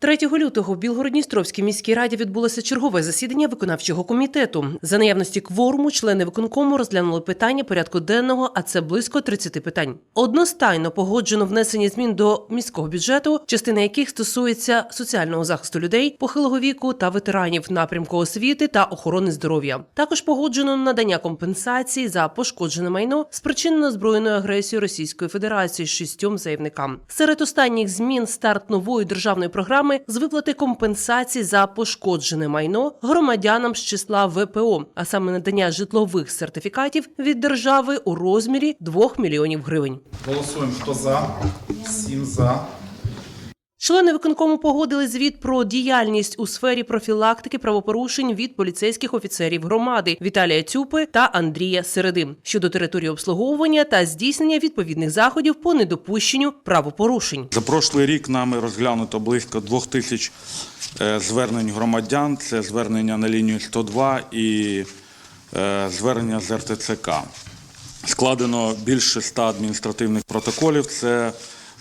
3 лютого в Білгородністровській міській раді відбулося чергове засідання виконавчого комітету. За наявності кворуму члени виконкому розглянули питання порядку денного, а це близько 30 питань. Одностайно погоджено внесення змін до міського бюджету, частина яких стосується соціального захисту людей похилого віку та ветеранів напрямку освіти та охорони здоров'я. Також погоджено надання компенсації за пошкоджене майно, спричинено збройною агресією Російської Федерації шістьом заявникам. Серед останніх змін старт нової державної програми з виплати компенсацій за пошкоджене майно громадянам з числа ВПО, а саме надання житлових сертифікатів від держави у розмірі 2 мільйонів гривень. Голосуємо, хто за, всім за. Члени виконкому погодили звіт про діяльність у сфері профілактики правопорушень від поліцейських офіцерів громади Віталія Цюпи та Андрія Середи щодо території обслуговування та здійснення відповідних заходів по недопущенню правопорушень. За прошлий рік нами розглянуто близько двох тисяч е, звернень громадян. Це звернення на лінію 102 і е, звернення з РТЦК. Складено більше 100 адміністративних протоколів. Це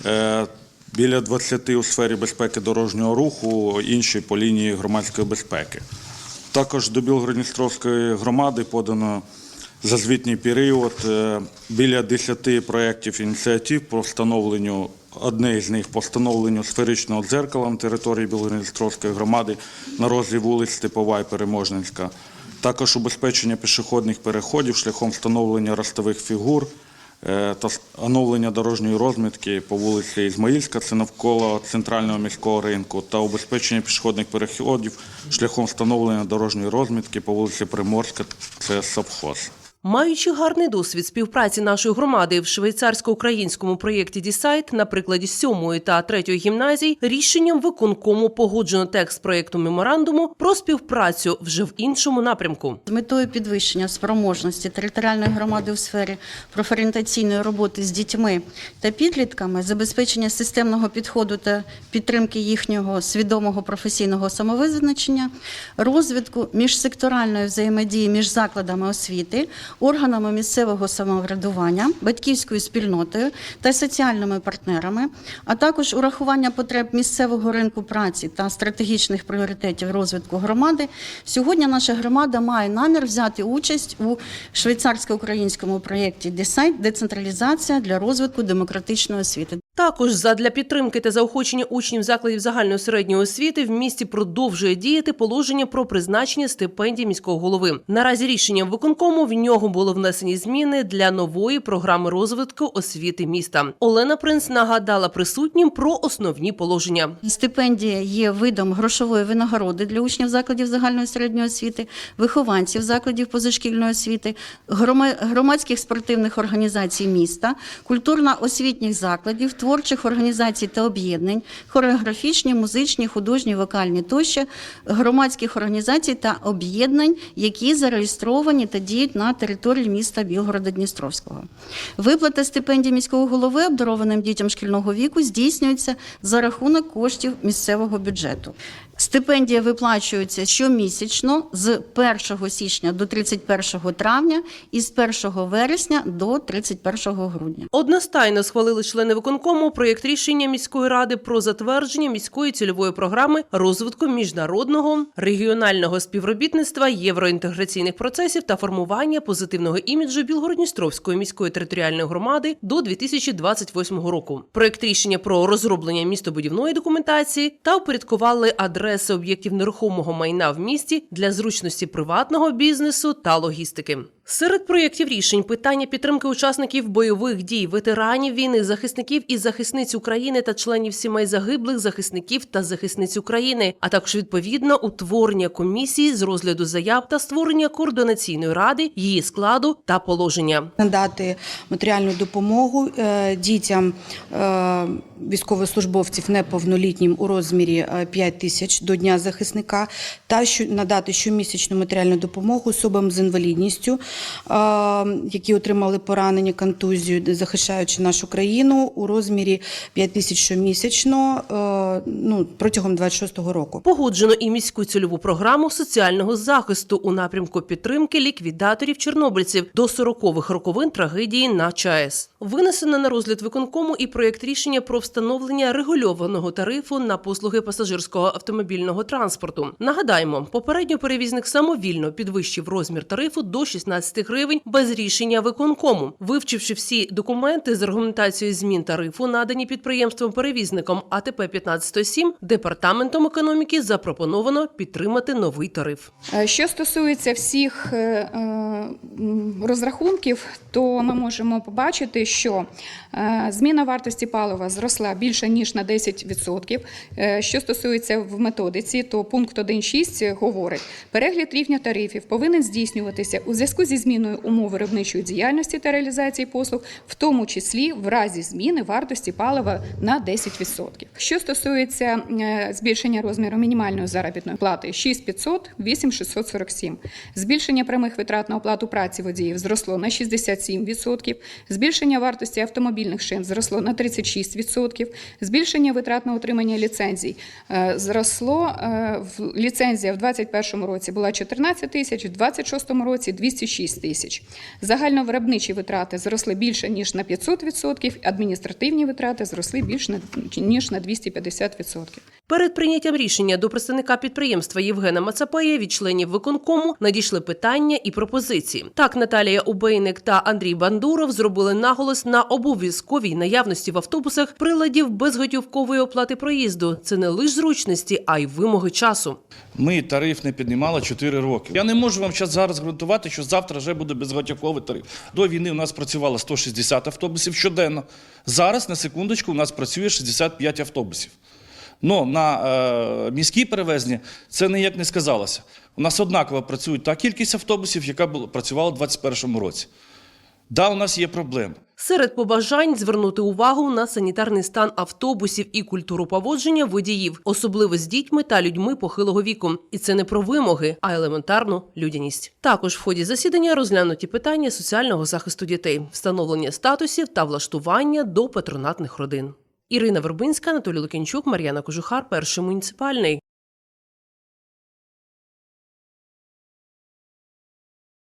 е, біля 20 у сфері безпеки дорожнього руху, інші по лінії громадської безпеки. Також до Білгородністровської громади подано за звітній період е, біля 10 проєктів ініціатив по встановленню, одне з них по встановленню сферичного дзеркала на території Білгородністровської громади на розі вулиць Степова і Переможницька. Також убезпечення пішохідних переходів шляхом встановлення ростових фігур та оновлення дорожньої розмітки по вулиці Ізмаїльська, це навколо центрального міського ринку, та убезпечення пішохідних переходів шляхом встановлення дорожньої розмітки по вулиці Приморська, це Совхоз. Маючи гарний досвід співпраці нашої громади в швейцарсько-українському проєкті Дісайт на прикладі сьомої та третьої гімназій, рішенням виконкому погоджено текст проєкту меморандуму про співпрацю вже в іншому напрямку. З метою підвищення спроможності територіальної громади у сфері профорієнтаційної роботи з дітьми та підлітками, забезпечення системного підходу та підтримки їхнього свідомого професійного самовизначення, розвитку міжсекторальної взаємодії між закладами освіти, органами місцевого самоврядування, батьківською спільнотою та соціальними партнерами, а також урахування потреб місцевого ринку праці та стратегічних пріоритетів розвитку громади. Сьогодні наша громада має намір взяти участь у швейцарсько-українському проєкті «Десайт. Децентралізація для розвитку демократичної освіти. Також задля підтримки та заохочення учнів закладів загальної середньої освіти в місті продовжує діяти положення про призначення стипендій міського голови. Наразі рішенням виконкому в нього було внесені зміни для нової програми розвитку освіти міста. Олена Принц нагадала присутнім про основні положення. Стипендія є видом грошової винагороди для учнів закладів загальної середньої освіти, вихованців закладів позашкільної освіти, грома- громадських спортивних організацій міста, культурно-освітніх закладів, творчих організацій та об'єднань, хореографічні, музичні, художні, вокальні тощо, громадських організацій та об'єднань, які зареєстровані та діють на території міста Білгорода-Дністровського. Виплата стипендій міського голови обдарованим дітям шкільного віку здійснюється за рахунок коштів місцевого бюджету. Стипендія виплачується щомісячно з 1 січня до 31 травня і з 1 вересня до 31 грудня. Одностайно схвалили члени виконкому проєкт рішення міської ради про затвердження міської цільової програми розвитку міжнародного регіонального співробітництва, євроінтеграційних процесів та формування позитивного іміджу Білгородністровської міської територіальної громади до 2028 року. Проєкт рішення про розроблення містобудівної документації та упорядкували адреси об'єктів нерухомого майна в місті для зручності приватного бізнесу та логістики. Серед проєктів рішень питання підтримки учасників бойових дій, ветеранів війни, захисників і захисниць України та членів сімей загиблих захисників та захисниць України, а також відповідно утворення комісії з розгляду заяв та створення координаційної ради, її складу та положення. надати матеріальну допомогу е, дітям е, військовослужбовців неповнолітнім у розмірі е, 5 тисяч до Дня захисника та надати щомісячну матеріальну допомогу особам з інвалідністю які отримали поранення, контузію, захищаючи нашу країну у розмірі 5 тисяч щомісячно ну, протягом 26-го року. Погоджено і міську цільову програму соціального захисту у напрямку підтримки ліквідаторів чорнобильців до 40-х роковин трагедії на ЧАЕС. Винесено на розгляд виконкому і проєкт рішення про встановлення регульованого тарифу на послуги пасажирського автомобільного транспорту. Нагадаємо, попередньо перевізник самовільно підвищив розмір тарифу до 16 гривень без рішення виконкому. Вивчивши всі документи з аргументацією змін тарифу, надані підприємством-перевізником АТП 1507, департаментом економіки запропоновано підтримати новий тариф. Е, Що стосується всіх е, е, розрахунків, то ми можемо побачити, що зміна вартості палива зросла більше ніж на 10%. Е, Що стосується в методиці, то пункт 1.6 говорить, перегляд рівня тарифів повинен здійснюватися у зв'язку зі зміною умов виробничої діяльності та реалізації послуг, в тому числі в разі зміни вартості палива на 10%. Що стосується е, збільшення розміру мінімальної заробітної плати 6500, 8647. Збільшення прямих витрат на оплату праці водіїв зросло на 67%. Збільшення вартості автомобільних шин зросло на 36%. Збільшення витрат на отримання ліцензій е, зросло. е, Ліцензія в 2021 році була 14 тисяч, в 2026 році 206 тисяч. Загальновиробничі витрати зросли більше ніж на 500%, адміністративні витрати зросли більше ніж на 250%. Перед прийняттям рішення до представника підприємства Євгена Мацапея від членів виконкому надійшли питання і пропозиції. Так, Наталія Убейник та Андрій Бандуров зробили наголос на обов'язковій наявності в автобусах приладів безготівкової оплати проїзду. Це не лише зручності, а й вимоги часу. Ми тариф не піднімали 4 роки. Я не можу вам зараз гарантувати, що завтра вже буде безготівковий тариф. До війни у нас працювало 160 автобусів щоденно. Зараз, на секундочку, у нас працює 65 автобусів. Ну, на е, міські перевезення це ніяк не сказалося. У нас однаково працює та кількість автобусів, яка була, працювала у 2021 році. Да, у нас є проблеми. Серед побажань звернути увагу на санітарний стан автобусів і культуру поводження водіїв, особливо з дітьми та людьми похилого віку. І це не про вимоги, а елементарну людяність. Також в ході засідання розглянуті питання соціального захисту дітей, встановлення статусів та влаштування до патронатних родин. Ірина Вербинська, Анатолій Лукінчук, Мар'яна Кожухар, перший муніципальний.